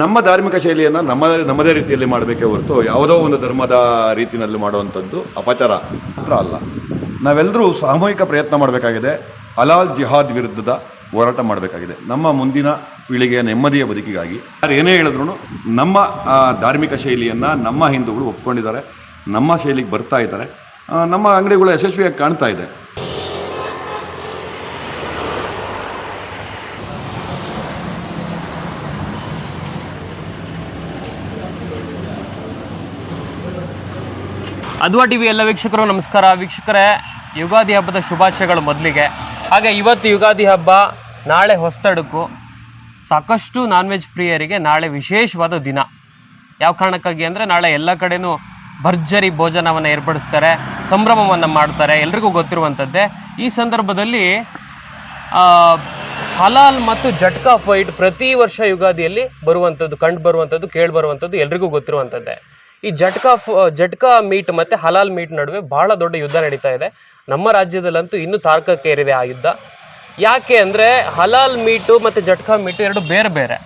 ನಮ್ಮ ಧಾರ್ಮಿಕ ಶೈಲಿಯನ್ನು ನಮ್ಮ, ನಮ್ಮದೇ ರೀತಿಯಲ್ಲಿ ಮಾಡಬೇಕೇ ಹೊರತು ಯಾವುದೋ ಒಂದು ಧರ್ಮದ ರೀತಿಯಲ್ಲಿ ಮಾಡುವಂಥದ್ದು ಅಪಚಾರ ಮಾತ್ರ ಅಲ್ಲ. ನಾವೆಲ್ಲರೂ ಸಾಮೂಹಿಕ ಪ್ರಯತ್ನ ಮಾಡಬೇಕಾಗಿದೆ. ಅಲಾಲ್ ಜಿಹಾದ್ ವಿರುದ್ಧದ ಹೋರಾಟ ಮಾಡಬೇಕಾಗಿದೆ. ನಮ್ಮ ಮುಂದಿನ ಪೀಳಿಗೆಯ ನೆಮ್ಮದಿಯ ಬದುಕಿಗಾಗಿ. ಯಾರು ಏನೇ ಹೇಳಿದ್ರು ನಮ್ಮ ಧಾರ್ಮಿಕ ಶೈಲಿಯನ್ನು ನಮ್ಮ ಹಿಂದೂಗಳು ಒಪ್ಕೊಂಡಿದ್ದಾರೆ. ನಮ್ಮ ಶೈಲಿಗೆ ಬರ್ತಾ ಇದ್ದಾರೆ. ನಮ್ಮ ಅಂಗಡಿಗಳು ಯಶಸ್ವಿಯಾಗಿ ಕಾಣ್ತಾ ಇದೆ. ಅದ್ವಾ ಟಿವಿ ಎಲ್ಲ ವೀಕ್ಷಕರು, ನಮಸ್ಕಾರ. ವೀಕ್ಷಕರೇ, ಯುಗಾದಿ ಹಬ್ಬದ ಶುಭಾಶಯಗಳು ಮೊದಲಿಗೆ. ಹಾಗೆ ಇವತ್ತು ಯುಗಾದಿ ಹಬ್ಬ, ನಾಳೆ ಹೊಸ್ತಡುಕು. ಸಾಕಷ್ಟು ನಾನ್ ವೆಜ್ ಪ್ರಿಯರಿಗೆ ನಾಳೆ ವಿಶೇಷವಾದ ದಿನ. ಯಾವ ಕಾರಣಕ್ಕಾಗಿ ಅಂದರೆ, ನಾಳೆ ಎಲ್ಲ ಕಡೆಯೂ ಭರ್ಜರಿ ಭೋಜನವನ್ನು ಏರ್ಪಡಿಸ್ತಾರೆ, ಸಂಭ್ರಮವನ್ನು ಮಾಡ್ತಾರೆ, ಎಲ್ರಿಗೂ ಗೊತ್ತಿರುವಂಥದ್ದೇ ಈ ಸಂದರ್ಭದಲ್ಲಿ ಹಲಾಲ್ ಮತ್ತು ಜಟ್ಕಾ ಫೈಟ್ ಪ್ರತಿ ವರ್ಷ ಯುಗಾದಿಯಲ್ಲಿ ಬರುವಂಥದ್ದು ಕಂಡು ಬರುವಂಥದ್ದು ಕೇಳಿ ಬರುವಂಥದ್ದು ಎಲ್ರಿಗೂ ಗೊತ್ತಿರುವಂಥದ್ದೇ ಈ ಜಟ್ಕಾ ಜಟ್ಕಾ ಮೀಟ್ ಮತ್ತು ಹಲಾಲ್ ಮೀಟ್ ನಡುವೆ ಬಹಳ ದೊಡ್ಡ ಯುದ್ಧ ನಡೀತಾ ಇದೆ. ನಮ್ಮ ರಾಜ್ಯದಲ್ಲಂತೂ ಇನ್ನೂ ತಾರ್ಕಕ್ಕೇರಿದೆ ಆ ಯುದ್ಧ. ಯಾಕೆ ಅಂದರೆ ಹಲಾಲ್ ಮೀಟು ಮತ್ತು ಜಟ್ಕಾ ಮೀಟು ಎರಡು ಬೇರೆ ಬೇರೆ.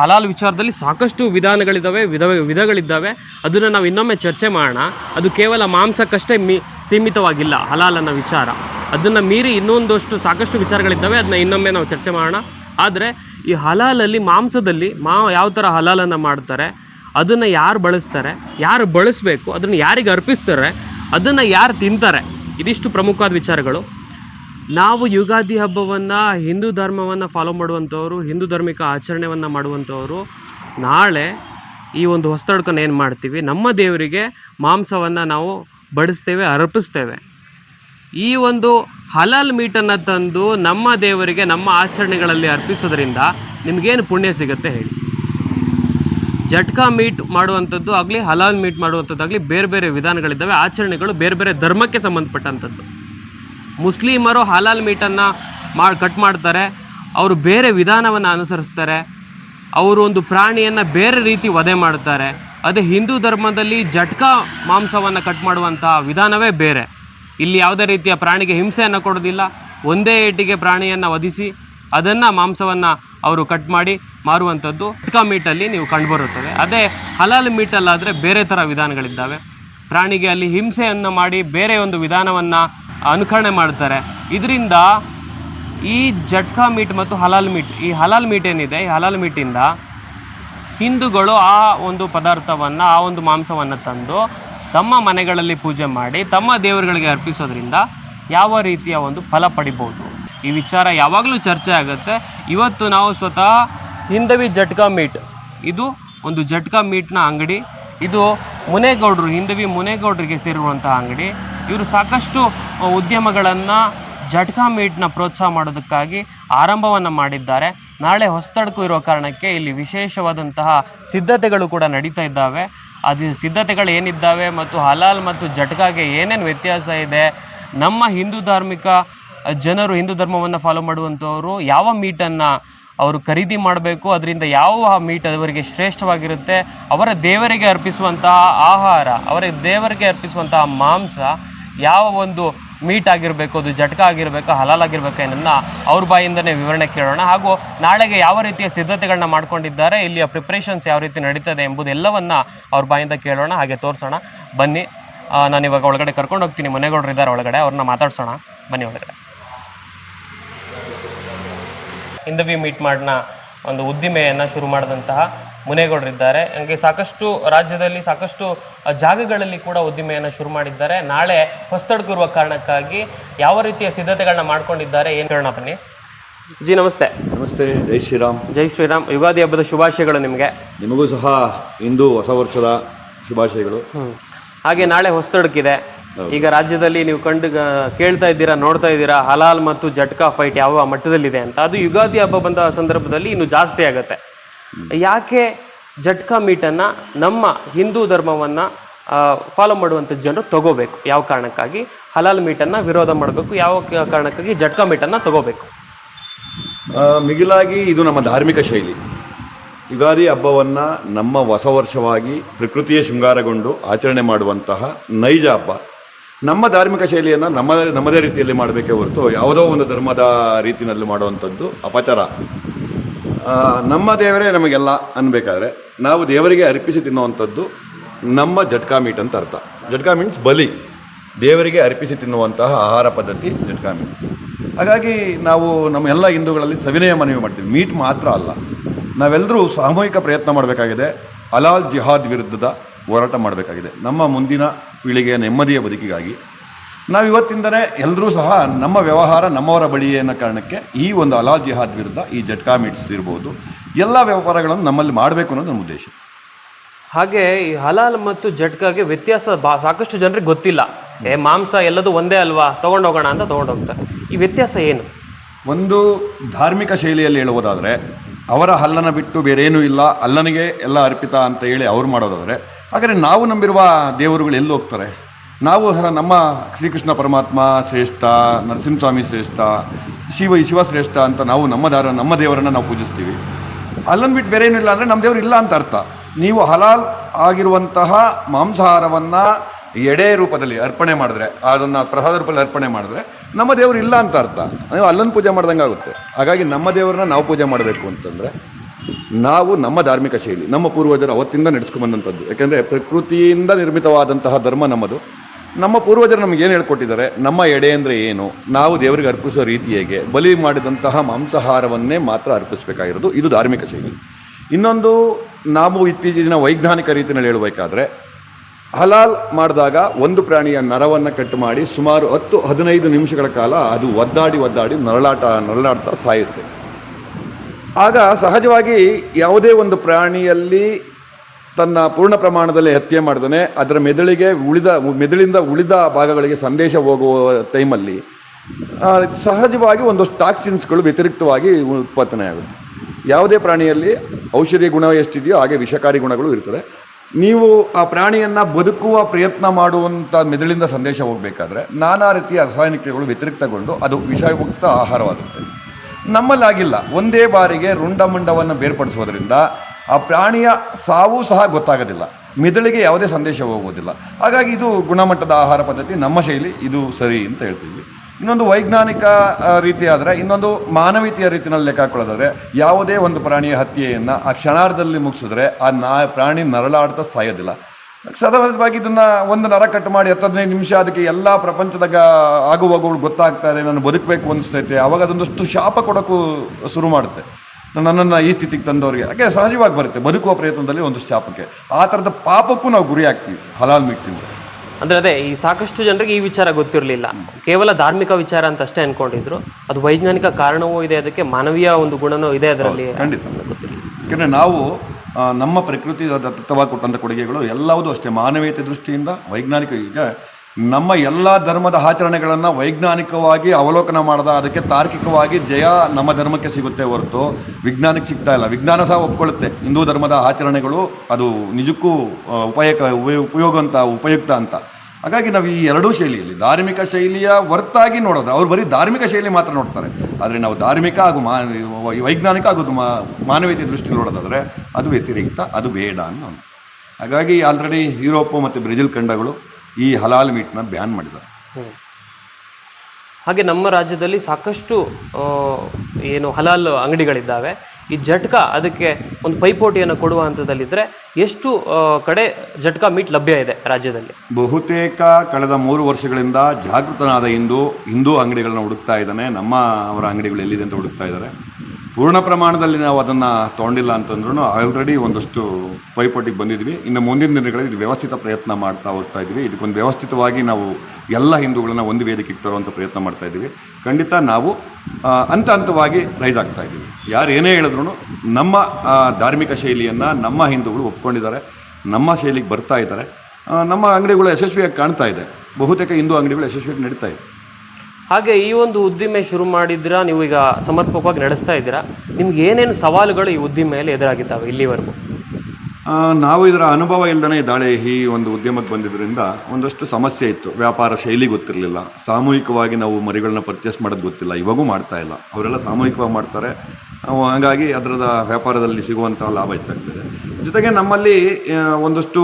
ಹಲಾಲ್ ವಿಚಾರದಲ್ಲಿ ಸಾಕಷ್ಟು ವಿಧಾನಗಳಿದ್ದಾವೆ, ವಿಧ, ವಿಧಗಳಿದ್ದಾವೆ. ಅದನ್ನು ನಾವು ಇನ್ನೊಮ್ಮೆ ಚರ್ಚೆ ಮಾಡೋಣ. ಅದು ಕೇವಲ ಮಾಂಸಕ್ಕಷ್ಟೇ ಮೀ, ಸೀಮಿತವಾಗಿಲ್ಲ ಹಲಾಲ್ ಅನ್ನೋ ವಿಚಾರ. ಅದನ್ನು ಮೀರಿ ಇನ್ನೊಂದಷ್ಟು ಸಾಕಷ್ಟು ವಿಚಾರಗಳಿದ್ದಾವೆ, ಅದನ್ನ ಇನ್ನೊಮ್ಮೆ ನಾವು ಚರ್ಚೆ ಮಾಡೋಣ. ಆದರೆ ಈ ಹಲಾಲಲ್ಲಿ, ಮಾಂಸದಲ್ಲಿ ಮಾ, ಯಾವ ಥರ ಹಲಾಲನ್ನು ಮಾಡ್ತಾರೆ? ಅದನ್ನು ಯಾರು ಬಳಸ್ತಾರೆ, ಯಾರು ಬಳಸಬೇಕು, ಅದನ್ನು ಯಾರಿಗೆ ಅರ್ಪಿಸ್ತಾರೆ, ಅದನ್ನು ಯಾರು ತಿಂತಾರೆ? ಇದಿಷ್ಟು ಪ್ರಮುಖವಾದ ವಿಚಾರಗಳು. ನಾವು ಯುಗಾದಿ ಹಬ್ಬವನ್ನು, ಹಿಂದೂ ಧರ್ಮವನ್ನು ಫಾಲೋ ಮಾಡುವಂಥವರು, ಹಿಂದೂ ಧಾರ್ಮಿಕ ಆಚರಣೆಯನ್ನು ಮಾಡುವಂಥವರು, ನಾಳೆ ಈ ಒಂದು ಹೊಸ್ತಡ್ಕನ್ನು ಏನು ಮಾಡ್ತೀವಿ? ನಮ್ಮ ದೇವರಿಗೆ ಮಾಂಸವನ್ನು ನಾವು ಬಡಿಸ್ತೇವೆ, ಅರ್ಪಿಸ್ತೇವೆ. ಈ ಒಂದು ಹಲಾಲ್ ಮೀಟನ್ನು ತಂದು ನಮ್ಮ ದೇವರಿಗೆ ನಮ್ಮ ಆಚರಣೆಗಳಲ್ಲಿ ಅರ್ಪಿಸೋದ್ರಿಂದ ನಿಮಗೇನು ಪುಣ್ಯ ಸಿಗುತ್ತೆ ಹೇಳಿ. ಜಟ್ಕಾ ಮೀಟ್ ಮಾಡುವಂಥದ್ದು ಆಗಲಿ, ಹಲಾಲ್ ಮೀಟ್ ಮಾಡುವಂಥದ್ದಾಗಲಿ ಬೇರೆ ಬೇರೆ ವಿಧಾನಗಳಿದ್ದಾವೆ. ಆಚರಣೆಗಳು ಬೇರೆ ಬೇರೆ ಧರ್ಮಕ್ಕೆ ಸಂಬಂಧಪಟ್ಟಂಥದ್ದು. ಮುಸ್ಲಿಮರು ಹಲಾಲ್ ಮೀಟನ್ನು ಮಾಡಿ ಕಟ್ ಮಾಡ್ತಾರೆ. ಅವರು ಬೇರೆ ವಿಧಾನವನ್ನು ಅನುಸರಿಸ್ತಾರೆ. ಅವರು ಒಂದು ಪ್ರಾಣಿಯನ್ನು ಬೇರೆ ರೀತಿ ವಧೆ ಮಾಡ್ತಾರೆ. ಅದೇ ಹಿಂದೂ ಧರ್ಮದಲ್ಲಿ ಜಟ್ಕಾ ಮಾಂಸವನ್ನು ಕಟ್ ಮಾಡುವಂತಹ ವಿಧಾನವೇ ಬೇರೆ. ಇಲ್ಲಿ ಯಾವುದೇ ರೀತಿಯ ಪ್ರಾಣಿಗೆ ಹಿಂಸೆಯನ್ನು ಕೊಡೋದಿಲ್ಲ. ಒಂದೇ ಏಟಿಗೆ ಪ್ರಾಣಿಯನ್ನು ವಧಿಸಿ ಅದನ್ನು ಮಾಂಸವನ್ನು ಅವರು ಕಟ್ ಮಾಡಿ ಮಾರುವಂಥದ್ದು ಜಟ್ಕಾ ಮೀಟಲ್ಲಿ ನೀವು ಕಂಡುಬರುತ್ತದೆ. ಅದೇ ಹಲಾಲ್ ಮೀಟಲ್ಲಾದರೆ ಬೇರೆ ಥರ ವಿಧಾನಗಳಿದ್ದಾವೆ. ಪ್ರಾಣಿಗೆ ಅಲ್ಲಿ ಹಿಂಸೆಯನ್ನು ಮಾಡಿ ಬೇರೆ ಒಂದು ವಿಧಾನವನ್ನು ಅನುಕರಣೆ ಮಾಡ್ತಾರೆ. ಇದರಿಂದ ಈ ಜಟ್ಕಾ ಮೀಟ್ ಮತ್ತು ಹಲಾಲ್ ಮೀಟ್, ಈ ಹಲಾಲ್ ಮೀಟ್ ಏನಿದೆ, ಈ ಹಲಾಲ್ ಮೀಟಿಂದ ಹಿಂದೂಗಳು ಆ ಒಂದು ಪದಾರ್ಥವನ್ನು, ಆ ಒಂದು ಮಾಂಸವನ್ನು ತಂದು ತಮ್ಮ ಮನೆಗಳಲ್ಲಿ ಪೂಜೆ ಮಾಡಿ, ತಮ್ಮ ದೇವರುಗಳಿಗೆ ಅರ್ಪಿಸೋದ್ರಿಂದ ಯಾವ ರೀತಿಯ ಒಂದು ಫಲ ಪಡಿಬೋದು? ಈ ವಿಚಾರ ಯಾವಾಗಲೂ ಚರ್ಚೆ ಆಗುತ್ತೆ. ಇವತ್ತು ನಾವು ಸ್ವತಃ ಹಿಂದವಿ ಜಟ್ಕಾ ಮೀಟ್. ಇದು ಒಂದು ಜಟ್ಕಾ ಮೀಟ್ನ ಅಂಗಡಿ. ಇದು ಮುನೇಗೌಡರು, ಹಿಂದವಿ ಮುನೇಗೌಡರಿಗೆ ಸೇರಿರುವಂತಹ ಅಂಗಡಿ. ಇವರು ಸಾಕಷ್ಟು ಉದ್ಯಮಗಳನ್ನು ಜಟ್ಕಾ ಮೀಟ್ನ ಪ್ರೋತ್ಸಾಹ ಮಾಡೋದಕ್ಕಾಗಿ ಆರಂಭವನ್ನು ಮಾಡಿದ್ದಾರೆ. ನಾಳೆ ಹೊಸತಡ್ಕು ಇರುವ ಕಾರಣಕ್ಕೆ ಇಲ್ಲಿ ವಿಶೇಷವಾದಂತಹ ಸಿದ್ಧತೆಗಳು ಕೂಡ ನಡೀತಾ ಇದ್ದಾವೆ. ಅದು ಸಿದ್ಧತೆಗಳು ಏನಿದ್ದಾವೆ ಮತ್ತು ಹಲಾಲ್ ಮತ್ತು ಜಟ್ಕಾಗೆ ಏನೇನು ವ್ಯತ್ಯಾಸ ಇದೆ, ನಮ್ಮ ಹಿಂದೂ ಧಾರ್ಮಿಕ ಜನರು ಹಿಂದೂ ಧರ್ಮವನ್ನು ಫಾಲೋ ಮಾಡುವಂಥವರು ಯಾವ ಮೀಟನ್ನು ಅವರು ಖರೀದಿ ಮಾಡಬೇಕು, ಅದರಿಂದ ಯಾವ ಮೀಟ್ ಅವರಿಗೆ ಶ್ರೇಷ್ಠವಾಗಿರುತ್ತೆ, ಅವರ ದೇವರಿಗೆ ಅರ್ಪಿಸುವಂತಹ ಆಹಾರ, ಅವರ ದೇವರಿಗೆ ಅರ್ಪಿಸುವಂತಹ ಮಾಂಸ ಯಾವ ಒಂದು ಮೀಟ್ ಆಗಿರಬೇಕು, ಅದು ಜಟಕ ಆಗಿರಬೇಕು, ಹಲಾಲ್ ಆಗಿರಬೇಕು ಏನನ್ನ ಅವ್ರ ಬಾಯಿಂದನೇ ವಿವರಣೆ ಕೇಳೋಣ. ಹಾಗೂ ನಾಳೆಗೆ ಯಾವ ರೀತಿಯ ಸಿದ್ಧತೆಗಳನ್ನ ಮಾಡ್ಕೊಂಡಿದ್ದಾರೆ, ಇಲ್ಲಿಯ ಪ್ರಿಪ್ರೇಷನ್ಸ್ ಯಾವ ರೀತಿ ನಡೀತದೆ ಎಂಬುದೆಲ್ಲವನ್ನು ಅವ್ರ ಬಾಯಿಂದ ಕೇಳೋಣ, ಹಾಗೆ ತೋರಿಸೋಣ. ಬನ್ನಿ ನಾನು ಇವಾಗ ಒಳಗಡೆ ಕರ್ಕೊಂಡು ಹೋಗ್ತೀನಿ ಮನೆಗೌಡರು ಇದ್ದಾರೆ ಒಳಗಡೆ, ಅವ್ರನ್ನ ಮಾತಾಡ್ಸೋಣ. ಬನ್ನಿ ಒಳಗಡೆ. ಹಿಂದವಿ ಮೀಟ್ ಮಾಡ್ನ ಒಂದು ಉದ್ದಿಮೆಯನ್ನು ಶುರು ಮಾಡಿದಂತಹ ಮುನೇಗೌಡರಿದ್ದಾರೆ ಹಂಗೆ ಸಾಕಷ್ಟು ರಾಜ್ಯದಲ್ಲಿ ಸಾಕಷ್ಟು ಜಾಗಗಳಲ್ಲಿ ಕೂಡ ಉದ್ದಿಮೆಯನ್ನು ಶುರು ಮಾಡಿದ್ದಾರೆ. ನಾಳೆ ಹೊಸ್ತಡ್ಕಿರುವ ಕಾರಣಕ್ಕಾಗಿ ಯಾವ ರೀತಿಯ ಸಿದ್ಧತೆಗಳನ್ನ ಮಾಡ್ಕೊಂಡಿದ್ದಾರೆ ಏನು ಕೇಳೋಣ ಬನ್ನಿ. ಜಿ ನಮಸ್ತೆ. ನಮಸ್ತೆ ಜೈ ಶ್ರೀರಾಮ್. ಜೈ ಶ್ರೀರಾಮ್. ಯುಗಾದಿ ಹಬ್ಬದ ಶುಭಾಶಯಗಳು ನಿಮಗೆ. ನಿಮಗೂ ಸಹ ಇಂದು ಹೊಸ ವರ್ಷದ ಶುಭಾಶಯಗಳು. ಹಾಗೆ ನಾಳೆ ಹೊಸ್ತಡ್ಕಿದೆ. ಈಗ ರಾಜ್ಯದಲ್ಲಿ ನೀವು ಕಂಡು ಕೇಳ್ತಾ ಇದ್ದೀರಾ ನೋಡ್ತಾ ಇದ್ದೀರಾ ಹಲಾಲ್ ಮತ್ತು ಜಟ್ಕಾ ಫೈಟ್ ಯಾವ ಮಟ್ಟದಲ್ಲಿದೆ ಅಂತ. ಅದು ಯುಗಾದಿ ಹಬ್ಬ ಬಂದ ಸಂದರ್ಭದಲ್ಲಿ ಇನ್ನು ಜಾಸ್ತಿ ಆಗುತ್ತೆ. ಯಾಕೆ ಜಟ್ಕಾ ಮೀಟನ್ನು ನಮ್ಮ ಹಿಂದೂ ಧರ್ಮವನ್ನು ಫಾಲೋ ಮಾಡುವಂಥ ಜನರು ತಗೋಬೇಕು? ಯಾವ ಕಾರಣಕ್ಕಾಗಿ? ಹಲಾಲ್ ಮೀಟನ್ನು ವಿರೋಧ ಮಾಡಬೇಕು. ಯಾವ ಕಾರಣಕ್ಕಾಗಿ? ಜಟ್ಕಾ ಮೀಟನ್ನು ತಗೋಬೇಕು. ಮಿಗಿಲಾಗಿ ಇದು ನಮ್ಮ ಧಾರ್ಮಿಕ ಶೈಲಿ. ಯುಗಾದಿ ಹಬ್ಬವನ್ನು ನಮ್ಮ ಹೊಸ ವರ್ಷವಾಗಿ ಪ್ರಕೃತಿಯ ಶೃಂಗಾರಗೊಂಡು ಆಚರಣೆ ಮಾಡುವಂತಹ ನೈಜ ಹಬ್ಬ. ನಮ್ಮ ಧಾರ್ಮಿಕ ಶೈಲಿಯನ್ನು ನಮ್ಮ, ನಮ್ಮದೇ ರೀತಿಯಲ್ಲಿ ಮಾಡಬೇಕೇ ಹೊರತು ಯಾವುದೋ ಒಂದು ಧರ್ಮದ ರೀತಿಯಲ್ಲಿ ಮಾಡುವಂಥದ್ದು ಅಪಚಾರ. ನಮ್ಮ ದೇವರೇ ನಮಗೆಲ್ಲ ಅನ್ಬೇಕಾದ್ರೆ ನಾವು ದೇವರಿಗೆ ಅರ್ಪಿಸಿ ತಿನ್ನುವಂಥದ್ದು ನಮ್ಮ ಜಟ್ಕಾ ಮೀಟ್ ಅಂತ ಅರ್ಥ. ಜಟ್ಕಾ ಮೀನ್ಸ್ ಬಲಿ. ದೇವರಿಗೆ ಅರ್ಪಿಸಿ ತಿನ್ನುವಂತಹ ಆಹಾರ ಪದ್ಧತಿ ಜಟ್ಕಾ ಮೀನ್ಸ್ ಹಾಗಾಗಿ ನಾವು ನಮ್ಮ ಎಲ್ಲ ಹಿಂದೂಗಳಲ್ಲಿ ಸವಿನಯ ಮನವಿ ಮಾಡ್ತೀವಿ. ಮೀಟ್ ಮಾತ್ರ ಅಲ್ಲ. ನಾವೆಲ್ಲರೂ ಸಾಮೂಹಿಕ ಪ್ರಯತ್ನ ಮಾಡಬೇಕಾಗಿದೆ. ಅಲಾಲ್ ಜಿಹಾದ್ ವಿರುದ್ಧದ ಹೋರಾಟ ಮಾಡಬೇಕಾಗಿದೆ. ನಮ್ಮ ಮುಂದಿನ ಪೀಳಿಗೆಯ ನೆಮ್ಮದಿಯ ಬದುಕಿಗಾಗಿ ನಾವು ಇವತ್ತಿಂದನೇ ಎಲ್ಲರೂ ಸಹ ನಮ್ಮ ವ್ಯವಹಾರ ನಮ್ಮವರ ಬಳಿಯೇ ಅನ್ನೋ ಕಾರಣಕ್ಕೆ ಈ ಒಂದು ಅಲಾಲ್ ಜಿಹಾದ್ ವಿರುದ್ಧ ಈ ಜಟ್ಕಾ ಮೀಟ್ಸ್ ಇರ್ಬೋದು. ಎಲ್ಲ ವ್ಯವಹಾರಗಳನ್ನು ನಮ್ಮಲ್ಲಿ ಮಾಡಬೇಕು ಅನ್ನೋದು ನಮ್ಮ ಉದ್ದೇಶ. ಹಾಗೆ ಈ ಹಲಾಲ್ ಮತ್ತು ಜಟ್ಕಾಗೆ ವ್ಯತ್ಯಾಸ ಬಾ ಸಾಕಷ್ಟು ಜನರಿಗೆ ಗೊತ್ತಿಲ್ಲ. ಏ ಮಾಂಸ ಎಲ್ಲದೂ ಒಂದೇ ಅಲ್ವಾ? ತಗೊಂಡೋಗೋಣ ಅಂತ ತಗೊಂಡೋಗ್ತಾರೆ ಈ ವ್ಯತ್ಯಾಸ ಏನು? ಒಂದು ಧಾರ್ಮಿಕ ಶೈಲಿಯಲ್ಲಿ ಹೇಳುವುದಾದರೆ ಅವರ ಹಲ್ಲನ ಬಿಟ್ಟು ಬೇರೇನೂ ಇಲ್ಲ, ಅಲ್ಲನಿಗೆ ಎಲ್ಲ ಅರ್ಪಿತ ಅಂತ ಹೇಳಿ ಅವ್ರು ಮಾಡೋದಾದರೆ ಹಾಗಾದರೆ ನಾವು ನಂಬಿರುವ ದೇವರುಗಳು ಎಲ್ಲಿ ಹೋಗ್ತಾರೆ? ನಾವು ನಮ್ಮ ಶ್ರೀಕೃಷ್ಣ ಪರಮಾತ್ಮ ಶ್ರೇಷ್ಠ, ನರಸಿಂಹಸ್ವಾಮಿ ಶ್ರೇಷ್ಠ, ಶಿವ ಶಿವ ಶ್ರೇಷ್ಠ ಅಂತ ನಾವು ನಮ್ಮ ದಾರ, ನಮ್ಮ ದೇವರನ್ನು ನಾವು ಪೂಜಿಸ್ತೀವಿ. ಅಲ್ಲನ್ನು ಬಿಟ್ಟು ಬೇರೆ ಏನಿಲ್ಲ ಅಂದರೆ ನಮ್ಮ ದೇವರು ಇಲ್ಲ ಅಂತ ಅರ್ಥ. ನೀವು ಹಲಾಲ್ ಆಗಿರುವಂತಹ ಮಾಂಸಾಹಾರವನ್ನು ಎಡೆ ರೂಪದಲ್ಲಿ ಅರ್ಪಣೆ ಮಾಡಿದ್ರೆ, ಅದನ್ನು ಪ್ರಸಾದ ರೂಪದಲ್ಲಿ ಅರ್ಪಣೆ ಮಾಡಿದ್ರೆ ನಮ್ಮ ದೇವರು ಇಲ್ಲ ಅಂತ ಅರ್ಥ. ನೀವು ಅಲ್ಲೊಂದು ಪೂಜೆ ಮಾಡ್ದಂಗೆ ಆಗುತ್ತೆ. ಹಾಗಾಗಿ ನಮ್ಮ ದೇವರನ್ನ ನಾವು ಪೂಜೆ ಮಾಡಬೇಕು ಅಂತಂದರೆ ನಾವು ನಮ್ಮ ಧಾರ್ಮಿಕ ಶೈಲಿ, ನಮ್ಮ ಪೂರ್ವಜರು ಅವತ್ತಿಂದ ನಡೆಸ್ಕೊಂಬಂದಂಥದ್ದು. ಯಾಕೆಂದರೆ ಪ್ರಕೃತಿಯಿಂದ ನಿರ್ಮಿತವಾದಂತಹ ಧರ್ಮ ನಮ್ಮದು. ನಮ್ಮ ಪೂರ್ವಜರು ನಮ್ಗೆ ಏನು ಹೇಳ್ಕೊಟ್ಟಿದ್ದಾರೆ? ನಮ್ಮ ಎಡೆ ಅಂದರೆ ಏನು? ನಾವು ದೇವರಿಗೆ ಅರ್ಪಿಸೋ ರೀತಿ ಹೇಗೆ? ಬಲಿ ಮಾಡಿದಂತಹ ಮಾಂಸಾಹಾರವನ್ನೇ ಮಾತ್ರ ಅರ್ಪಿಸಬೇಕಾಗಿರೋದು. ಇದು ಧಾರ್ಮಿಕ ಶೈಲಿ. ಇನ್ನೊಂದು, ನಾವು ಇತ್ತೀಚಿನ ವೈಜ್ಞಾನಿಕ ರೀತಿಯಲ್ಲಿ ಹೇಳಬೇಕಾದ್ರೆ ಹಲಾಲ್ ಮಾಡಿದಾಗ ಒಂದು ಪ್ರಾಣಿಯ ನರವನ್ನು ಕಟ್ ಮಾಡಿ ಸುಮಾರು ಹತ್ತು, ಹದಿನೈದು ನಿಮಿಷಗಳ ಕಾಲ ಅದು ಒದ್ದಾಡಿ ಒದ್ದಾಡಿ ನರಳಾಟ, ನರಳಾಡ್ತಾ ಸಾಯುತ್ತೆ. ಆಗ ಸಹಜವಾಗಿ ಯಾವುದೇ ಒಂದು ಪ್ರಾಣಿಯಲ್ಲಿ ತನ್ನ ಪೂರ್ಣ ಪ್ರಮಾಣದಲ್ಲಿ ಹತ್ಯೆ ಮಾಡಿದನೆ, ಅದರ ಮೆದುಳಿಗೆ ಉಳಿದ, ಮೆದುಳಿಂದ ಉಳಿದ ಭಾಗಗಳಿಗೆ ಸಂದೇಶ ಹೋಗುವ ಟೈಮಲ್ಲಿ ಸಹಜವಾಗಿ ಒಂದಷ್ಟು ಟಾಕ್ಸಿನ್ಸ್ಗಳು ವ್ಯತಿರಿಕ್ತವಾಗಿ ಉತ್ಪಾದನೆ ಆಗುತ್ತೆ. ಯಾವುದೇ ಪ್ರಾಣಿಯಲ್ಲಿ ಔಷಧಿ ಗುಣ ಎಷ್ಟಿದೆಯೋ ಹಾಗೆ ವಿಷಕಾರಿ ಗುಣಗಳು ಇರ್ತದೆ. ನೀವು ಆ ಪ್ರಾಣಿಯನ್ನು ಬದುಕುವ ಪ್ರಯತ್ನ ಮಾಡುವಂಥ ಮೆದುಳಿಂದ ಸಂದೇಶ ಹೋಗಬೇಕಾದ್ರೆ ನಾನಾ ರೀತಿಯ ರಾಸಾಯನಿಕಗಳು ವ್ಯತಿರಿಕ್ತಗೊಂಡು ಅದು ವಿಷಯಮುಕ್ತ ಆಹಾರವಾಗುತ್ತೆ. ನಮ್ಮಲ್ಲಾಗಿಲ್ಲ. ಒಂದೇ ಬಾರಿಗೆ ರುಂಡಮುಂಡವನ್ನು ಬೇರ್ಪಡಿಸೋದ್ರಿಂದ ಆ ಪ್ರಾಣಿಯ ಸಾವು ಸಹ ಗೊತ್ತಾಗೋದಿಲ್ಲ. ಮೆದುಳಿಗೆ ಯಾವುದೇ ಸಂದೇಶ ಹೋಗೋದಿಲ್ಲ. ಹಾಗಾಗಿ ಇದು ಗುಣಮಟ್ಟದ ಆಹಾರ ಪದ್ಧತಿ ನಮ್ಮ ಶೈಲಿ ಇದು ಸರಿ ಅಂತ ಹೇಳ್ತೀವಿ. ಇನ್ನೊಂದು ವೈಜ್ಞಾನಿಕ ರೀತಿ ಆದರೆ, ಇನ್ನೊಂದು ಮಾನವೀಯತೆಯ ರೀತಿಯಲ್ಲಿ ಲೆಕ್ಕ ಹಾಕೊಳ್ಳೋದಾದ್ರೆ, ಯಾವುದೇ ಒಂದು ಪ್ರಾಣಿಯ ಹತ್ಯೆಯನ್ನು ಆ ಕ್ಷಣಾರ್ಧದಲ್ಲಿ ಮುಗಿಸಿದ್ರೆ ಆ ನಾ, ಪ್ರಾಣಿ ನರಳಾಡ್ತಾ ಸಾಯೋದಿಲ್ಲ. ಸತತವಾಗಿ ಇದನ್ನು ಒಂದು ನರ ಕಟ್ ಮಾಡಿ ಹತ್ತು ಹದಿನೈದು ನಿಮಿಷ ಅದಕ್ಕೆ ಎಲ್ಲ ಪ್ರಪಂಚದಾಗ ಆಗುವಾಗಗಳು ಗೊತ್ತಾಗ್ತಾ ಇದೆ, ನಾನು ಬದುಕಬೇಕು ಅನಿಸ್ತೈತೆ ಆವಾಗ ಅದೊಂದಷ್ಟು ಶಾಪ ಕೊಡೋಕ್ಕೂ ಶುರು ಮಾಡುತ್ತೆ. ನನ್ನನ್ನು ಈ ಸ್ಥಿತಿಗೆ ತಂದವರಿಗೆ, ಯಾಕೆ ಸಹಜವಾಗಿ ಬರುತ್ತೆ, ಬದುಕುವ ಪ್ರಯತ್ನದಲ್ಲಿ ಒಂದು ಶಾಪಕ್ಕೆ. ಆ ಥರದ ಪಾಪಕ್ಕೂ ನಾವು ಗುರಿ ಆಗ್ತೀವಿ ಹಲಾಲ್ ಮೀಟ್ ತಿಂದು ಅಂದ್ರೆ ಅದೇ ಈ ಸಾಕಷ್ಟು ಜನರಿಗೆ ಈ ವಿಚಾರ ಗೊತ್ತಿರಲಿಲ್ಲ. ಕೇವಲ ಧಾರ್ಮಿಕ ವಿಚಾರ ಅಂತ ಅಷ್ಟೇ ಅನ್ಕೊಂಡಿದ್ರು. ಅದು ವೈಜ್ಞಾನಿಕ ಕಾರಣವೂ ಇದೆ ಅದಕ್ಕೆ ಮಾನವೀಯ ಒಂದು ಗುಣನೂ ಇದೆ ಅದರಲ್ಲಿ ಖಂಡಿತ. ಗೊತ್ತಿರಲಿಲ್ಲ. ಯಾಕೆಂದರೆ ನಾವು ನಮ್ಮ ಪ್ರಕೃತಿ ದತ್ತವಾಗಿ ಕೊಟ್ಟಂಥ ಕೊಡುಗೆಗಳು ಎಲ್ಲವೂ ಅಷ್ಟೇ ಮಾನವೀಯತೆ ದೃಷ್ಟಿಯಿಂದ ವೈಜ್ಞಾನಿಕ ಈಗ ನಮ್ಮ ಎಲ್ಲ ಧರ್ಮದ ಆಚರಣೆಗಳನ್ನು ವೈಜ್ಞಾನಿಕವಾಗಿ ಅವಲೋಕನ ಮಾಡಿದ, ಅದಕ್ಕೆ ತಾರ್ಕಿಕವಾಗಿ ಜಯ ನಮ್ಮ ಧರ್ಮಕ್ಕೆ ಸಿಗುತ್ತೆ ಹೊರತು ವಿಜ್ಞಾನಕ್ಕೆ ಸಿಗ್ತಾ ಇಲ್ಲ. ವಿಜ್ಞಾನ ಸಹ ಒಪ್ಕೊಳ್ಳುತ್ತೆ. ಹಿಂದೂ ಧರ್ಮದ ಆಚರಣೆಗಳು ಅದು ನಿಜಕ್ಕೂ ಉಪಯೋಗ ಉಪಯೋಗ ಅಂತ, ಉಪಯುಕ್ತ ಅಂತ. ಹಾಗಾಗಿ ನಾವು ಈ ಎರಡೂ ಶೈಲಿಯಲ್ಲಿ, ಧಾರ್ಮಿಕ ಶೈಲಿಯ ಹೊರತಾಗಿ ನೋಡೋದು, ಅವ್ರು ಬರೀ ಧಾರ್ಮಿಕ ಶೈಲಿ ಮಾತ್ರ ನೋಡ್ತಾರೆ. ಆದರೆ ನಾವು ಧಾರ್ಮಿಕ ಹಾಗೂ ಮಾ, ವೈಜ್ಞಾನಿಕ ಹಾಗೂ ಮಾ, ಮಾನವೀಯತೆ ದೃಷ್ಟಿ ನೋಡೋದಾದರೆ ಅದು ವ್ಯತಿರಿಕ್ತ, ಅದು ಬೇಡ ಅನ್ನೋ ಹಾಗಾಗಿ ಆಲ್ರೆಡಿ ಯುರೋಪು ಮತ್ತು ಬ್ರೆಜಿಲ್ ಖಂಡಗಳು ಈ ಹಲಾಲ್ ಮೀಟ್ನ ಬ್ಯಾನ್ ಮಾಡಿದ್ದಾರೆ. ಹಾಗೆ ನಮ್ಮ ರಾಜ್ಯದಲ್ಲಿ ಸಾಕಷ್ಟು ಏನು ಹಲಾಲ್ ಅಂಗಡಿಗಳಿದ್ದಾವೆ. ಈ ಜಟ್ಕ ಅದಕ್ಕೆ ಒಂದು ಪೈಪೋಟಿಯನ್ನು ಕೊಡುವ ಹಂತದಲ್ಲಿದ್ದರೆ ಎಷ್ಟು ಕಡೆ ಜಟ್ಕಾ ಮೀಟ್ ಲಭ್ಯ ಇದೆ ರಾಜ್ಯದಲ್ಲಿ? ಬಹುತೇಕ ಕಳೆದ ಮೂರು ವರ್ಷಗಳಿಂದ ಜಾಗೃತನಾದ ಹಿಂದೂ ಹಿಂದೂ ಅಂಗಡಿಗಳನ್ನ ಹುಡುಕ್ತಾ ಇದ್ದಾನೆ. ನಮ್ಮ ಅವರ ಅಂಗಡಿಗಳು ಎಲ್ಲಿದೆ ಅಂತ ಹುಡುಕ್ತಾ ಇದ್ದಾರೆ. ಪೂರ್ಣ ಪ್ರಮಾಣದಲ್ಲಿ ನಾವು ಅದನ್ನು ತೊಗೊಂಡಿಲ್ಲ ಅಂತಂದ್ರೂ ಆಲ್ರೆಡಿ ಒಂದಷ್ಟು ಪೈಪೋಟಿಗೆ ಬಂದಿದ್ವಿ. ಇನ್ನು ಮುಂದಿನ ದಿನಗಳಲ್ಲಿ ಇದು ವ್ಯವಸ್ಥಿತ ಪ್ರಯತ್ನ ಮಾಡ್ತಾ ಹೋಗ್ತಾ ಇದ್ವಿ. ಇದಕ್ಕೊಂದು ವ್ಯವಸ್ಥಿತವಾಗಿ ನಾವು ಎಲ್ಲ ಹಿಂದೂಗಳನ್ನ ಒಂದು ವೇದಿಕೆಗೆ ತರುವಂಥ ಪ್ರಯತ್ನ ಮಾಡ್ತಾ ಇದ್ದೀವಿ ಖಂಡಿತ ನಾವು ಹಂತ ಹಂತವಾಗಿ ರೈಸ್ ಆಗ್ತಾ ಇದ್ದೀವಿ ಯಾರು ಏನೇ ಹೇಳಿದ್ರು ನಮ್ಮ ಧಾರ್ಮಿಕ ಶೈಲಿಯನ್ನು ನಮ್ಮ ಹಿಂದೂಗಳು ಒಪ್ಕೊಂಡಿದ್ದಾರೆ. ನಮ್ಮ ಶೈಲಿಗೆ ಬರ್ತಾ ಇದ್ದಾರೆ. ನಮ್ಮ ಅಂಗಡಿಗಳು ಯಶಸ್ವಿಯಾಗಿ ಕಾಣ್ತಾ ಇದೆ. ಬಹುತೇಕ ಹಿಂದೂ ಅಂಗಡಿಗಳು ಯಶಸ್ವಿಯಾಗಿ ನಡೀತಾ ಇದೆ. ಹಾಗೆ ಈ ಒಂದು ಉದ್ದಿಮೆ ಶುರು ಮಾಡಿದ್ದೀರಾ? ನೀವು ಈಗ ಸಮರ್ಪಕವಾಗಿ ನಡೆಸ್ತಾ ಇದ್ದೀರಾ? ನಿಮ್ಗೆ ಏನೇನು ಸವಾಲುಗಳು ಈ ಉದ್ದಿಮೆಯಲ್ಲಿ ಎದುರಾಗಿದ್ದಾವೆ ಇಲ್ಲಿವರೆಗೂ? ನಾವು ಇದರ ಅನುಭವ ಇಲ್ಲದೇ ದಾಳಿ ಈ ಒಂದು ಉದ್ಯಮಕ್ಕೆ ಬಂದಿದ್ದರಿಂದ ಒಂದಷ್ಟು ಸಮಸ್ಯೆ ಇತ್ತು. ವ್ಯಾಪಾರ ಶೈಲಿ ಗೊತ್ತಿರಲಿಲ್ಲ. ಸಾಮೂಹಿಕವಾಗಿ ನಾವು ಮರಿಗಳನ್ನ ಪರ್ಚೇಸ್ ಮಾಡೋದು ಗೊತ್ತಿಲ್ಲ. ಇವಾಗೂ ಮಾಡ್ತಾ ಇಲ್ಲ. ಅವರೆಲ್ಲ ಸಾಮೂಹಿಕವಾಗಿ ಮಾಡ್ತಾರೆ. ಹಾಗಾಗಿ ಅದರದ ವ್ಯಾಪಾರದಲ್ಲಿ ಸಿಗುವಂಥ ಲಾಭ ಹೆಚ್ಚಾಗ್ತದೆ. ಜೊತೆಗೆ ನಮ್ಮಲ್ಲಿ ಒಂದಷ್ಟು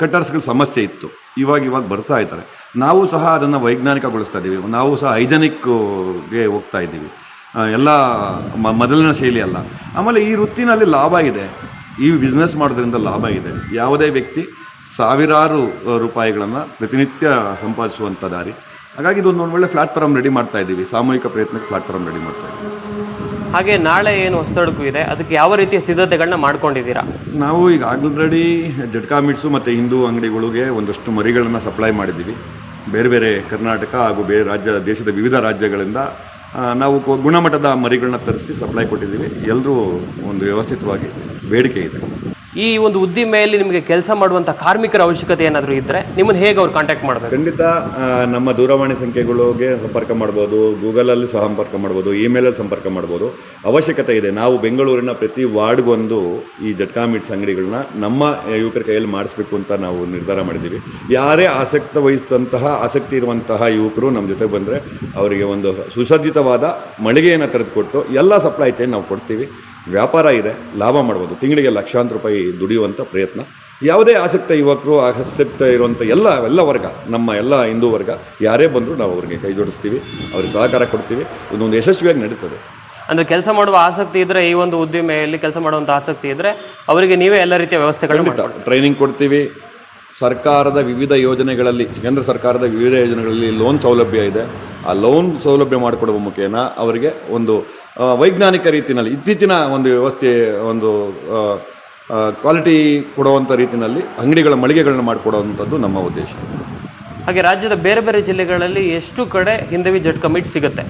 ಕಟರ್ಸ್ಗಳ ಸಮಸ್ಯೆ ಇತ್ತು. ಇವಾಗ ಇವಾಗ ಬರ್ತಾ ಇದ್ದಾರೆ. ನಾವು ಸಹ ಅದನ್ನು ವೈಜ್ಞಾನಿಕಗೊಳಿಸ್ತಾ ಇದ್ದೀವಿ. ನಾವು ಸಹ ಹೈಜನಿಕ್ಗೆ ಹೋಗ್ತಾ ಇದ್ದೀವಿ. ಎಲ್ಲ ಮ- ಮೊದಲಿನ ಶೈಲಿ ಅಲ್ಲ. ಆಮೇಲೆ ಈ ವೃತ್ತಿನಲ್ಲಿ ಲಾಭ ಇದೆ. ಈ ಬಿಸ್ನೆಸ್ ಮಾಡೋದ್ರಿಂದ ಲಾಭ ಇದೆ. ಯಾವುದೇ ವ್ಯಕ್ತಿ ಸಾವಿರಾರು ರೂಪಾಯಿಗಳನ್ನು ಪ್ರತಿನಿತ್ಯ ಸಂಪಾದಿಸುವಂಥ ದಾರಿ. ಹಾಗಾಗಿ ಇದೊಂದು ಒಂದು ಒಳ್ಳೆ ಪ್ಲಾಟ್ಫಾರ್ಮ್ ರೆಡಿ ಮಾಡ್ತಾ ಇದ್ದೀವಿ. ಸಾಮೂಹಿಕ ಪ್ರಯತ್ನಕ್ಕೆ ಪ್ಲಾಟ್ಫಾರ್ಮ್ ರೆಡಿ ಮಾಡ್ತಾ ಇದ್ದೀವಿ. ಹಾಗೆ ನಾಳೆ ಏನು ಹೊಸತೊಡಕು ಇದೆ? ಅದಕ್ಕೆ ಯಾವ ರೀತಿಯ ಸಿದ್ಧತೆಗಳನ್ನ ಮಾಡ್ಕೊಂಡಿದ್ದೀರಾ? ನಾವು ಈಗ ಆಲ್ರೆಡಿ ಜಟ್ಕಾ ಮಿಟ್ಸು ಮತ್ತು ಹಿಂದೂ ಅಂಗಡಿಗಳಿಗೆ ಒಂದಷ್ಟು ಮರಿಗಳನ್ನು ಸಪ್ಲೈ ಮಾಡಿದ್ದೀವಿ. ಬೇರೆ ಬೇರೆ ಕರ್ನಾಟಕ ಹಾಗೂ ಬೇರೆ ರಾಜ್ಯ, ದೇಶದ ವಿವಿಧ ರಾಜ್ಯಗಳಿಂದ ನಾವು ಗುಣಮಟ್ಟದ ಮರಿಗಳನ್ನ ತರಿಸಿ ಸಪ್ಲೈ ಕೊಟ್ಟಿದ್ದೀವಿ. ಎಲ್ಲರೂ ಒಂದು ವ್ಯವಸ್ಥಿತವಾಗಿ ಬೇಡಿಕೆ ಇದೆ. ಈ ಒಂದು ಉದ್ದಿಮೆಯಲ್ಲಿ ನಿಮಗೆ ಕೆಲಸ ಮಾಡುವಂಥ ಕಾರ್ಮಿಕರ ಅವಶ್ಯಕತೆ ಏನಾದರೂ ಇದ್ದರೆ ನಿಮ್ಮನ್ನು ಹೇಗೆ ಅವ್ರು ಕಾಂಟ್ಯಾಕ್ಟ್ ಮಾಡಬೇಕು? ಖಂಡಿತ ನಮ್ಮ ದೂರವಾಣಿ ಸಂಖ್ಯೆಗಳಿಗೆ ಸಂಪರ್ಕ ಮಾಡ್ಬೋದು, ಗೂಗಲಲ್ಲಿ ಸಹ ಸಂಪರ್ಕ ಮಾಡ್ಬೋದು, ಇಮೇಲಲ್ಲಿ ಸಂಪರ್ಕ ಮಾಡ್ಬೋದು. ಅವಶ್ಯಕತೆ ಇದೆ. ನಾವು ಬೆಂಗಳೂರಿನ ಪ್ರತಿ ವಾರ್ಡ್ಗೊಂದು ಈ ಜಟ್ಕಾ ಮಿಟ್ಸ್ ಅಂಗಡಿಗಳನ್ನ ನಮ್ಮ ಯುವಕರ ಕೈಯಲ್ಲಿ ಮಾಡಿಸ್ಬೇಕು ಅಂತ ನಾವು ನಿರ್ಧಾರ ಮಾಡಿದ್ದೀವಿ. ಯಾರೇ ಆಸಕ್ತ ವಹಿಸಿದಂತಹ, ಆಸಕ್ತಿ ಇರುವಂತಹ ಯುವಕರು ನಮ್ಮ ಜೊತೆ ಬಂದರೆ ಅವರಿಗೆ ಒಂದು ಸುಸಜ್ಜಿತವಾದ ಮಳಿಗೆಯನ್ನು ತೆರೆದುಕೊಟ್ಟು ಎಲ್ಲ ಸಪ್ಲೈ ಚೈನ್ ನಾವು ಕೊಡ್ತೀವಿ. ವ್ಯಾಪಾರ ಇದೆ ಲಾಭ ಮಾಡ್ಬೋದು. ತಿಂಗಳಿಗೆ ಲಕ್ಷಾಂತರ ರೂಪಾಯಿ ದುಡಿಯುವಂಥ ಪ್ರಯತ್ನ. ಯಾವುದೇ ಆಸಕ್ತ ಯುವಕರು ಆಸಕ್ತ ಇರುವಂಥ ಎಲ್ಲ ಎಲ್ಲ ವರ್ಗ ನಮ್ಮ ಎಲ್ಲ ಹಿಂದೂ ವರ್ಗ ಯಾರೇ ಬಂದರೂ ನಾವು ಅವರಿಗೆ ಕೈ ಜೋಡಿಸ್ತೀವಿ ಅವ್ರಿಗೆ ಸಹಕಾರ ಕೊಡ್ತೀವಿ. ಇದೊಂದು ಯಶಸ್ವಿಯಾಗಿ ನಡೀತದೆ. ಅಂದರೆ ಕೆಲಸ ಮಾಡುವ ಆಸಕ್ತಿ ಇದ್ದರೆ ಈ ಒಂದು ಉದ್ದಿಮೆಯಲ್ಲಿ ಕೆಲಸ ಮಾಡುವಂಥ ಆಸಕ್ತಿ ಇದ್ದರೆ ಅವರಿಗೆ ನೀವೇ ಎಲ್ಲ ರೀತಿಯ ವ್ಯವಸ್ಥೆಗಳನ್ನು ಟ್ರೈನಿಂಗ್ ಕೊಡ್ತೀವಿ. ಸರ್ಕಾರದ ವಿವಿಧ ಯೋಜನೆಗಳಲ್ಲಿ, ಕೇಂದ್ರ ಸರ್ಕಾರದ ವಿವಿಧ ಯೋಜನೆಗಳಲ್ಲಿ ಲೋನ್ ಸೌಲಭ್ಯ ಇದೆ. ಆ ಲೋನ್ ಸೌಲಭ್ಯ ಮಾಡಿಕೊಡುವ ಮುಖೇನ ಅವರಿಗೆ ಒಂದು ವೈಜ್ಞಾನಿಕ ರೀತಿಯಲ್ಲಿ, ಇತ್ತೀಚಿನ ಒಂದು ವ್ಯವಸ್ಥೆ, ಒಂದು ಕ್ವಾಲಿಟಿ ಕೊಡುವಂಥ ರೀತಿಯಲ್ಲಿ ಅಂಗಡಿಗಳ ಮಳಿಗೆಗಳನ್ನು ಮಾಡಿಕೊಡುವಂಥದ್ದು ನಮ್ಮ ಉದ್ದೇಶ. ಹಾಗೆ ರಾಜ್ಯದ ಬೇರೆ ಬೇರೆ ಜಿಲ್ಲೆಗಳಲ್ಲಿ ಎಷ್ಟು ಕಡೆ ಹಿಂದವಿ ಜಟ್ ಕಮಿಟ್ ಸಿಗುತ್ತೆ?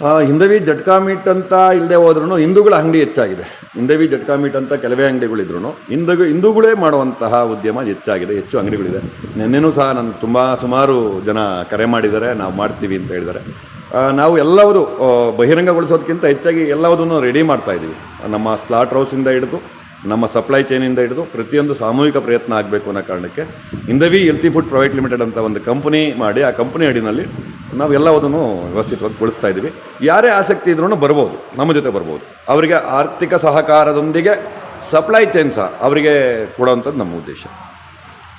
ಹಿಂದವಿ ಜಟ್ಕಾ ಮೀಟ್ ಅಂತ ಇಲ್ಲದೆ ಹೋದ್ರೂ ಹಿಂದೂಗಳ ಅಂಗಡಿ ಹೆಚ್ಚಾಗಿದೆ. ಹಿಂದವಿ ಜಟ್ಕಾ ಮೀಟ್ ಅಂತ ಕೆಲವೇ ಅಂಗಡಿಗಳಿದ್ರು ಹಿಂದೂ, ಹಿಂದೂಗಳೇ ಮಾಡುವಂತಹ ಉದ್ಯಮ ಹೆಚ್ಚಾಗಿದೆ. ಹೆಚ್ಚು ಅಂಗಡಿಗಳಿದೆ. ನಿನ್ನೆನೂ ಸಹ ನನ್ನ ತುಂಬ ಸುಮಾರು ಜನ ಕರೆ ಮಾಡಿದ್ದಾರೆ. ನಾವು ಮಾಡ್ತೀವಿ ಅಂತ ಹೇಳಿದ್ದಾರೆ. ನಾವು ಎಲ್ಲವುದು ಬಹಿರಂಗಗೊಳಿಸೋದಕ್ಕಿಂತ ಹೆಚ್ಚಾಗಿ ಎಲ್ಲವುದನ್ನು ರೆಡಿ ಮಾಡ್ತಾ ಇದ್ದೀವಿ. ನಮ್ಮ ಸ್ಲಾಟ್ ಹೌಸಿಂದ ಹಿಡಿದು ನಮ್ಮ ಸಪ್ಲೈ ಚೈನಿಂದ ಹಿಡಿದು ಪ್ರತಿಯೊಂದು ಸಾಮೂಹಿಕ ಪ್ರಯತ್ನ ಆಗಬೇಕು ಅನ್ನೋ ಕಾರಣಕ್ಕೆ ಇಂದವಿ ಹೆಲ್ತಿ ಫುಡ್ ಪ್ರೈವೇಟ್ ಲಿಮಿಟೆಡ್ ಅಂತ ಒಂದು ಕಂಪನಿ ಮಾಡಿ, ಆ ಕಂಪನಿ ಅಡಿನಲ್ಲಿ ನಾವೆಲ್ಲವುದನ್ನು ವ್ಯವಸ್ಥಿತವಾಗಿ ಗೊಳಿಸ್ತಾ ಇದ್ದೀವಿ. ಯಾರೇ ಆಸಕ್ತಿ ಇದ್ರೂ ಬರ್ಬೋದು, ನಮ್ಮ ಜೊತೆ ಬರ್ಬೋದು. ಅವರಿಗೆ ಆರ್ಥಿಕ ಸಹಕಾರದೊಂದಿಗೆ ಸಪ್ಲೈ ಚೈನ್ ಸಹ ಅವರಿಗೆ ಕೊಡೋವಂಥದ್ದು ನಮ್ಮ ಉದ್ದೇಶ.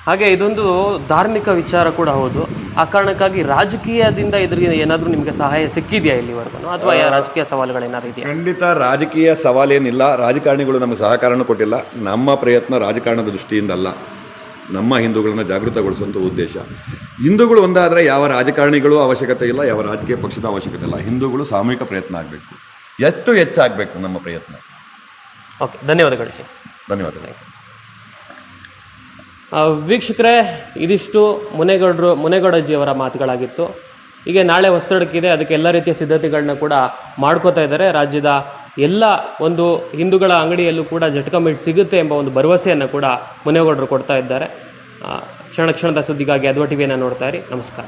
ಹಾಗೆ ಇದೊಂದು ಧಾರ್ಮಿಕ ವಿಚಾರ ಕೂಡ ಹೌದು. ಆ ಕಾರಣಕ್ಕಾಗಿ ರಾಜಕೀಯದಿಂದ ಇದ್ರಿಗೆ ಏನಾದರೂ ನಿಮಗೆ ಸಹಾಯ ಸಿಕ್ಕಿದೆಯಾ ಇಲ್ಲಿವರೆಗೂ? ಅಥವಾ ರಾಜಕೀಯ ಸವಾಲುಗಳೇನಾದ್ರು ಇದೆಯಾ? ಖಂಡಿತ ರಾಜಕೀಯ ಸವಾಲೇನಿಲ್ಲ. ರಾಜಕಾರಣಿಗಳು ನಮಗೆ ಸಹಕಾರನೂ ಕೊಟ್ಟಿಲ್ಲ. ನಮ್ಮ ಪ್ರಯತ್ನ ರಾಜಕಾರಣದ ದೃಷ್ಟಿಯಿಂದ ಅಲ್ಲ. ನಮ್ಮ ಹಿಂದೂಗಳನ್ನು ಜಾಗೃತಗೊಳಿಸುವಂಥ ಉದ್ದೇಶ. ಹಿಂದೂಗಳು ಒಂದಾದರೆ ಯಾವ ರಾಜಕಾರಣಿಗಳು ಅವಶ್ಯಕತೆ ಇಲ್ಲ ಯಾವ ರಾಜಕೀಯ ಪಕ್ಷದ ಅವಶ್ಯಕತೆ ಇಲ್ಲ. ಹಿಂದೂಗಳು ಸಾಮೂಹಿಕ ಪ್ರಯತ್ನ ಆಗಬೇಕು. ಎಷ್ಟು ಹೆಚ್ಚಾಗಬೇಕು ನಮ್ಮ ಪ್ರಯತ್ನ? ಓಕೆ ಧನ್ಯವಾದಗಳು. ಧನ್ಯವಾದಗಳು. ವೀಕ್ಷಕರೇ, ಇದಿಷ್ಟು ಮುನೇಗೌಡರು, ಮುನೇಗೌಡಜಿಯವರ ಮಾತುಗಳಾಗಿತ್ತು. ಹೀಗೆ ನಾಳೆ ಹೊಸ್ತಡಕ್ಕಿದೆ, ಅದಕ್ಕೆ ಎಲ್ಲ ರೀತಿಯ ಸಿದ್ಧತೆಗಳನ್ನ ಕೂಡ ಮಾಡ್ಕೋತಾ ಇದ್ದಾರೆ. ರಾಜ್ಯದ ಎಲ್ಲ ಒಂದು ಹಿಂದೂಗಳ ಅಂಗಡಿಯಲ್ಲೂ ಕೂಡ ಜಟ್ಕಾ ಮೀಟ್ ಸಿಗುತ್ತೆ ಎಂಬ ಒಂದು ಭರವಸೆಯನ್ನು ಕೂಡ ಮುನೇಗೌಡರು ಕೊಡ್ತಾ ಇದ್ದಾರೆ. ಕ್ಷಣ ಕ್ಷಣದ ಸುದ್ದಿಗಾಗಿ ಅದ್ವಟಿವಿಯನ್ನು ನೋಡ್ತಾ ಇರಿ. ನಮಸ್ಕಾರ.